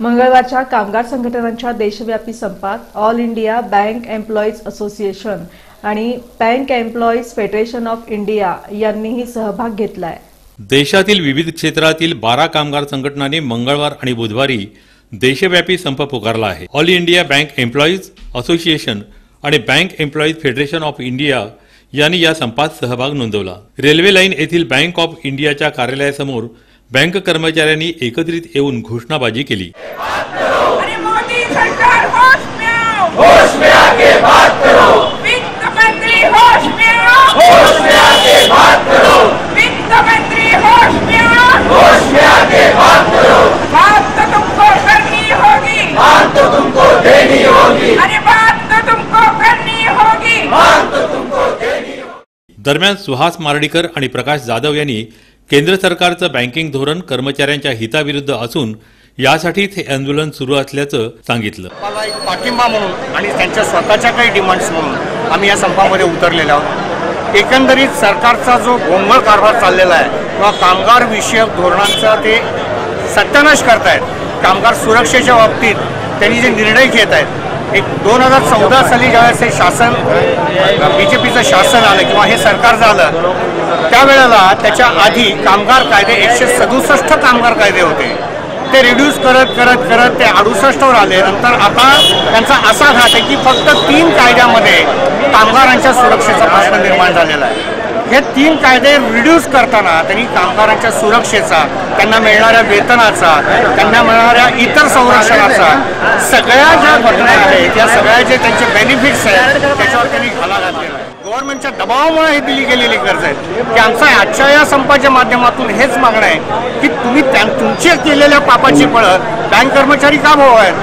मंगळवारच्या कामगार संघटनांच्या देशव्यापी संपात all India bank employees association आणि bank employees federation of India यांनीही सहभाग घेतलाय. देशातील विविध क्षेत्रातील बारा कामगार संघटनांनी मंगळवार आणि बुधवारी देशव्यापी संप पुकारला आहे. All India bank employees association आणि bank employees federation of India यांनी या संपात सहभाग नोंदवला. रेल्वे लाईन येथील बँक ऑफ इंडियाच्या कार्यालयासमोर बँक कर्मचाऱ्यांनी एकत्रित येऊन घोषणाबाजी केली. अरे मोदी सरकार होश में आओ होश में आके बात करो. वित्त मंत्री होश में आओ होश में आके बात करो. वित्त मंत्री होश में आओ होश में आके बात करो. बात तो तुमको करनी होगी. बात तो तुमको देनी होगी. अरे बात तो तुमको करनी होगी. बात तो तुमको देनी होगी. दरम्यान सुहास मार्डीकर आणि प्रकाश जाधव यांनी केंद्र सरकारचं बँकिंग धोरण कर्मचाऱ्यांच्या हिताविरुद्ध असून यासाठीच हे आंदोलन सुरू असल्याचं सांगितलं. मला एक पाठिंबा म्हणून आणि त्यांच्या स्वतःच्या काही डिमांड्स म्हणून आम्ही या संपामध्ये उतरलेलो आहोत. एकंदरीत सरकारचा जो गोंधळ कारभार चाललेला आहे किंवा कामगार विषयक धोरणांचा ते सत्यानाश करतायत कामगार सुरक्षेच्या बाबतीत त्यांनी जे निर्णय घेत आहेत एक दोन हजार चौदा साली ज्यावेळेस हे शासन बी जे पीचं शासन आलं किंवा हे सरकार झालं त्यावेळेला त्याच्या आधी कामगार कायदे एकशे सदुसष्ट कामगार कायदे होते. ते रिड्यूस करत करत करत ते अडुसष्टवर आले. नंतर आता त्यांचा असा घात आहे की फक्त तीन कायद्यामध्ये कामगारांच्या सुरक्षेचा प्रश्न निर्माण झालेला आहे. हे तीन कायदे रिड्यूस करताना त्यांनी कामगारांच्या सुरक्षेचा त्यांना मिळणाऱ्या वेतनाचा त्यांना मिळणाऱ्या इतर संरक्षणाचा सगळ्या ज्या घटना आहेत या सगळ्या जे त्यांचे बेनिफिट्स आहेत त्याच्यावर त्यांनी घाला घातलेला आहे. गव्हर्नमेंटच्या दबावामुळे हे दिली गेलेली गरज आहेत की आमचा आजच्या या संपाच्या माध्यमातून हेच मागणं आहे की तुम्ही तुमच्या केलेल्या पापाची फळं बँक कर्मचारी का भाऊ आहेत?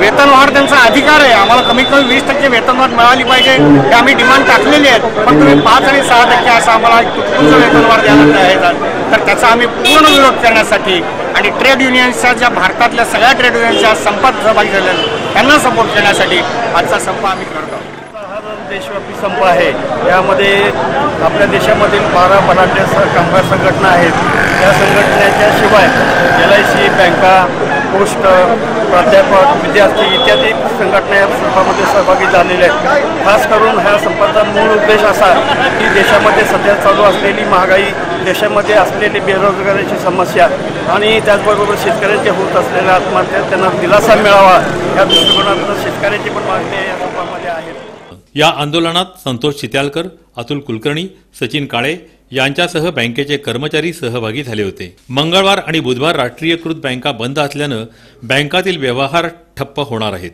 वेतनवाढ त्यांचा अधिकार आहे. आम्हाला कमीत कमी वीस टक्के वेतनवाढ मिळाली पाहिजे. हे आम्ही डिमांड टाकलेली आहेत. पण तुम्ही पाच आणि सहा टक्के असं आम्हाला तुमचं वेतनवाढ द्यायला तयार तर त्याचा आम्ही पूर्ण विरोध करण्यासाठी आणि ट्रेड युनियन्सच्या ज्या भारतातल्या सगळ्या ट्रेड युनियन्सच्या संपात सहभागी झालेल्या त्यांना सपोर्ट करण्यासाठी आजचा संप आम्ही करतो. देशव्यापी संप आहे यामध्ये आपल्या देशामधील बारा बलाढ्य कामगार संघटना आहेत. या संघटनेच्या शिवाय एल आय सी बँका पोस्ट प्राध्यापक विद्यार्थी इत्यादी संघटना या संपामध्ये सहभागी झालेल्या आहेत. खास करून ह्या संपाचा मूळ उद्देश असा की देशामध्ये सध्या चालू असलेली महागाई देशामध्ये असलेली बेरोजगारीची समस्या आणि त्याचबरोबर शेतकऱ्यांचे होत असलेल्या आत्महत्या त्यांना दिलासा मिळावा या दृष्टिकोनातून शेतकऱ्याची पण मागणी या संपामध्ये आहे. या आंदोलनात संतोष चित्यालकर अतुल कुलकर्णी सचिन काळे यांच्यासह बँकेचे कर्मचारी सहभागी झाले होते. मंगळवार आणि बुधवार राष्ट्रीयकृत बँका बंद असल्यानं बँकातील व्यवहार ठप्प होणार आहेत.